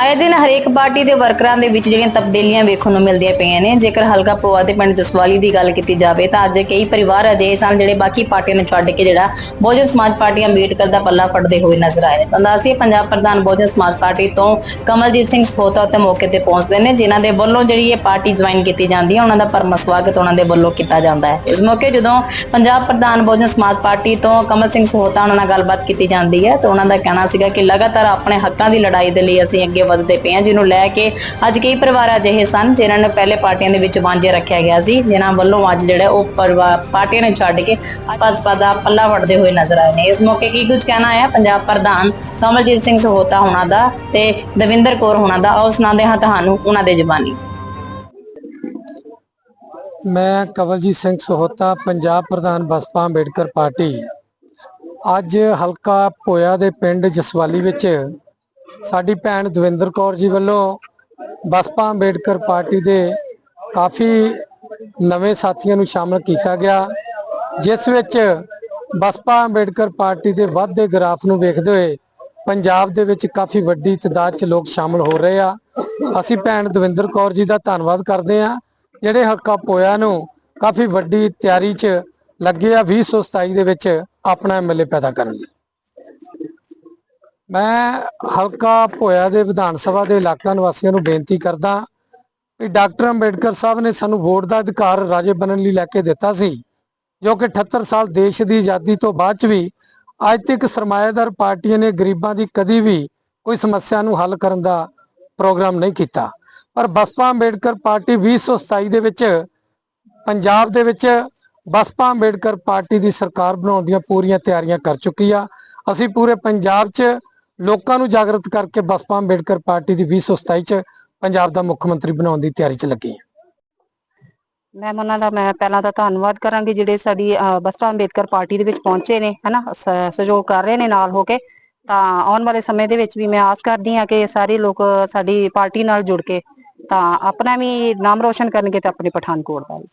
ਆਏ ਦਿਨ ਹਰੇਕ ਪਾਰਟੀ ਦੇ ਵਰਕਰਾਂ ਦੇ ਵਿੱਚ ਜਿਹੜੀਆਂ ਤਬਦੀਲੀਆਂ ਵੇਖਣ ਨੂੰ ਮਿਲਦੀਆਂ ਪਈਆਂ ਨੇ। ਜੇਕਰ ਹਲਕਾ ਪੋਆ ਦੇ ਪਿੰਡ ਜਸਵਾਲੀ ਦੀ ਗੱਲ ਕੀਤੀ ਜਾਵੇ ਤਾਂ ਅੱਜ ਕਈ ਪਰਿਵਾਰ ਅਜਿਹੇ ਸਨ ਜਿਹੜੇ ਬਾਕੀ ਪਾਰਟੀਆਂ ਨੂੰ ਛੱਡ ਕੇ ਜਿਹੜਾ ਬਹੁਜਨ ਸਮਾਜ ਪਾਰਟੀ ਅੰਬੇਡਕਰ ਦਾ ਪੱਲਾ ਫੜਦੇ ਹੋਏ ਨਜ਼ਰ ਆਏ ਤਾਂ ਦੱਸਦੀ ਪੰਜਾਬ ਪ੍ਰਧਾਨ ਬਹੁਜਨ ਸਮਾਜ ਪਾਰਟੀ ਤੋਂ ਕਮਲਜੀਤ ਸਿੰਘ ਸਹੋਤਾ ਉੱਤੇ ਮੌਕੇ ਤੇ ਪਹੁੰਚਦੇ ਨੇ, ਜਿਨ੍ਹਾਂ ਦੇ ਵੱਲੋਂ ਜਿਹੜੀ ਇਹ ਪਾਰਟੀ ਜੁਆਇਨ ਕੀਤੀ ਜਾਂਦੀ ਹੈ, ਉਹਨਾਂ ਦਾ ਪਰਮ ਸਵਾਗਤ ਉਹਨਾਂ ਦੇ ਵੱਲੋਂ ਕੀਤਾ ਜਾਂਦਾ ਹੈ। ਇਸ ਮੌਕੇ ਜਦੋਂ ਪੰਜਾਬ ਪ੍ਰਧਾਨ ਬਹੁਜਨ ਸਮਾਜ ਪਾਰਟੀ ਤੋਂ ਕਮਲ ਸਿੰਘ ਸਹੋਤਾ ਉਹਨਾਂ ਨਾਲ ਗੱਲਬਾਤ ਕੀਤੀ ਜਾਂਦੀ ਹੈ, ਤਾਂ ਉਹਨਾਂ ਦਾ ਕਹਿਣਾ ਸੀਗਾ ਕਿ ਲਗਾਤਾਰ ਆਪਣੇ ਹੱਕਾਂ ਦੀ ਲੜਾਈ ਦੇ ਲਈ ਅਸੀਂ ਅੱਗੇ ਵਧਦੇ ਪਏ ਹਾਂ ਜਿਹਨੂੰ ਲੈ ਕੇ ਅੱਜ ਕਈ ਪਰਿਵਾਰ ਅਜਿਹੇ ਸਨ, ਜਿਨ੍ਹਾਂ ਨੂੰ ਪਹਿਲੇ ਪਾਰਟੀਆਂ ਦੇ ਵਿੱਚ ਵਾਂਝੇ ਰੱਖਿਆ ਗਿਆ ਸੀ। ਜਿਨ੍ਹਾਂ ਵੱਲੋਂ ਅੱਜ ਜਿਹੜਾ ਉਹ ਪਾਰਟੀਆਂ ਨੂੰ ਛੱਡ ਕੇ ਭਾਜਪਾ ਦਾ ਪੱਲਾ ਵੜਦੇ ਹੋਏ ਨਜ਼ਰ ਆਏ ਨੇ। ਇਸ ਮੌਕੇ ਕੀ ਕੁਝ ਕਹਿਣਾ ਹੈ ਪੰਜਾਬ ਪ੍ਰਧਾਨ ਕਮਲਜੀਤ ਸਿੰਘ ਸਹੋਤਾ ਹੋਣਾ ਦਾ ਤੇ ਦਵਿੰਦਰ ਕੌਰ ਹੋਣਾ ਦਾ, ਆਓ ਸੁਣਾਉਂਦੇ ਹਾਂ ਤੁਹਾਨੂੰ ਉਹਨਾਂ ਦੇ ਜ਼ਬਾਨੀ। ਮੈਂ ਕਵਲਜੀਤ ਸਿੰਘ ਸੋਹਤਾ, ਪੰਜਾਬ ਪ੍ਰਧਾਨ ਬਸਪਾ ਅੰਬੇਡਕਰ ਪਾਰਟੀ। ਅੱਜ ਹਲਕਾ ਪੋਇਆ ਦੇ ਪਿੰਡ ਜਸਵਾਲੀ ਵਿੱਚ ਸਾਡੀ ਭੈਣ ਦਵਿੰਦਰ ਕੌਰ ਜੀ ਵੱਲੋਂ ਬਸਪਾ ਅੰਬੇਡਕਰ ਪਾਰਟੀ ਦੇ ਕਾਫੀ ਨਵੇਂ ਸਾਥੀਆਂ ਨੂੰ ਸ਼ਾਮਲ ਕੀਤਾ ਗਿਆ, ਜਿਸ ਵਿੱਚ ਬਸਪਾ ਅੰਬੇਡਕਰ ਪਾਰਟੀ ਦੇ ਵੱਧਦੇ ਗ੍ਰਾਫ ਨੂੰ ਵੇਖਦੇ ਹੋਏ ਪੰਜਾਬ ਦੇ ਵਿੱਚ ਕਾਫੀ ਵੱਡੀ ਤਾਦਾਦ 'ਚ ਲੋਕ ਸ਼ਾਮਲ ਹੋ ਰਹੇ ਆ। ਅਸੀਂ ਭੈਣ ਦਵਿੰਦਰ ਕੌਰ ਜੀ ਦਾ ਧੰਨਵਾਦ ਕਰਦੇ ਆ ਜਿਹੜੇ ਹਲਕਾ ਪੋਇਆ ਨੂੰ ਕਾਫੀ ਵੱਡੀ ਤਿਆਰੀ 'ਚ ਲੱਗੇ ਆ 2027 ਦੇ ਵਿੱਚ ਆਪਣਾ ਐਮਐਲਏ ਪੈਦਾ ਕਰਨ ਲਈ। ਮੈਂ ਹਲਕਾ ਭੋਇਆ ਦੇ ਵਿਧਾਨ ਸਭਾ ਦੇ ਇਲਾਕਾ ਨਿਵਾਸੀਆਂ ਨੂੰ ਬੇਨਤੀ ਕਰਦਾ ਕਿ ਡਾਕਟਰ ਅੰਬੇਡਕਰ ਸਾਹਿਬ ਨੇ ਸਾਨੂੰ ਵੋਟ ਦਾ ਅਧਿਕਾਰ ਰਾਜੇ ਬਣਨ ਲਈ ਲੈ ਕੇ ਦਿੱਤਾ ਸੀ, ਜੋ ਕਿ 78 ਸਾਲ ਦੇਸ਼ ਦੀ ਆਜ਼ਾਦੀ ਤੋਂ ਬਾਅਦ ਚ ਵੀ ਅੱਜ ਤੱਕ ਸਰਮਾਏਦਾਰ ਪਾਰਟੀਆਂ ਨੇ ਗਰੀਬਾਂ ਦੀ ਕਦੀ ਵੀ ਕੋਈ ਸਮੱਸਿਆ ਨੂੰ ਹੱਲ ਕਰਨ ਦਾ ਪ੍ਰੋਗਰਾਮ ਨਹੀਂ ਕੀਤਾ। ਪਰ ਬਸਪਾ ਅੰਬੇਡਕਰ ਪਾਰਟੀ 2027 ਦੇ ਵਿੱਚ, ਪੰਜਾਬ ਦੇ ਵਿੱਚ ਬਸਪਾ ਅੰਬੇਡਕਰ ਪਾਰਟੀ ਦੀ ਸਰਕਾਰ ਬਣਾਉਣ ਦੀਆਂ ਪੂਰੀਆਂ ਤਿਆਰੀਆਂ ਕਰ ਚੁੱਕੀ ਆ। ਅਸੀਂ ਪੂਰੇ ਪੰਜਾਬ 'ਚ ਲੋਕਾਂ ਨੂੰ ਜਾਗਰਤ ਕਰਕੇ ਬਸਪਾ ਅੰਬੇਡਕਰ ਪਾਰਟੀ ਦੀ 2027 'ਚ ਪੰਜਾਬ ਦਾ ਮੁੱਖ ਮੰਤਰੀ ਬਣਾਉਣ ਦੀ ਤਿਆਰੀ 'ਚ ਲੱਗੀ ਹਾਂ। ਮੈਮ, ਉਹਨਾਂ ਦਾ ਮੈਂ ਪਹਿਲਾਂ ਤਾਂ ਧੰਨਵਾਦ ਕਰਾਂਗੀ ਜਿਹੜੇ ਸਾਡੀ ਬਸਪਾ ਅੰਬੇਦਕਰ ਪਾਰਟੀ ਦੇ ਵਿੱਚ ਪਹੁੰਚੇ ਨੇ, ਹਨਾ ਸਹਿਯੋਗ ਕਰ ਰਹੇ ਨੇ ਨਾਲ ਹੋ ਕੇ। ਤਾਂ ਆਉਣ ਵਾਲੇ ਸਮੇਂ ਦੇ ਵਿੱਚ ਵੀ ਮੈਂ ਆਸ ਕਰਦੀ ਹਾਂ ਕਿ ਸਾਰੇ ਲੋਕ ਸਾਡੀ ਪਾਰਟੀ ਨਾਲ ਜੁੜ ਕੇ ਤਾਂ ਆਪਣਾ ਵੀ ਨਾਮ ਰੋਸ਼ਨ ਕਰਨਗੇ ਤੇ ਆਪਣੇ ਪਠਾਨਕੋਟ ਦਾ ਵੀ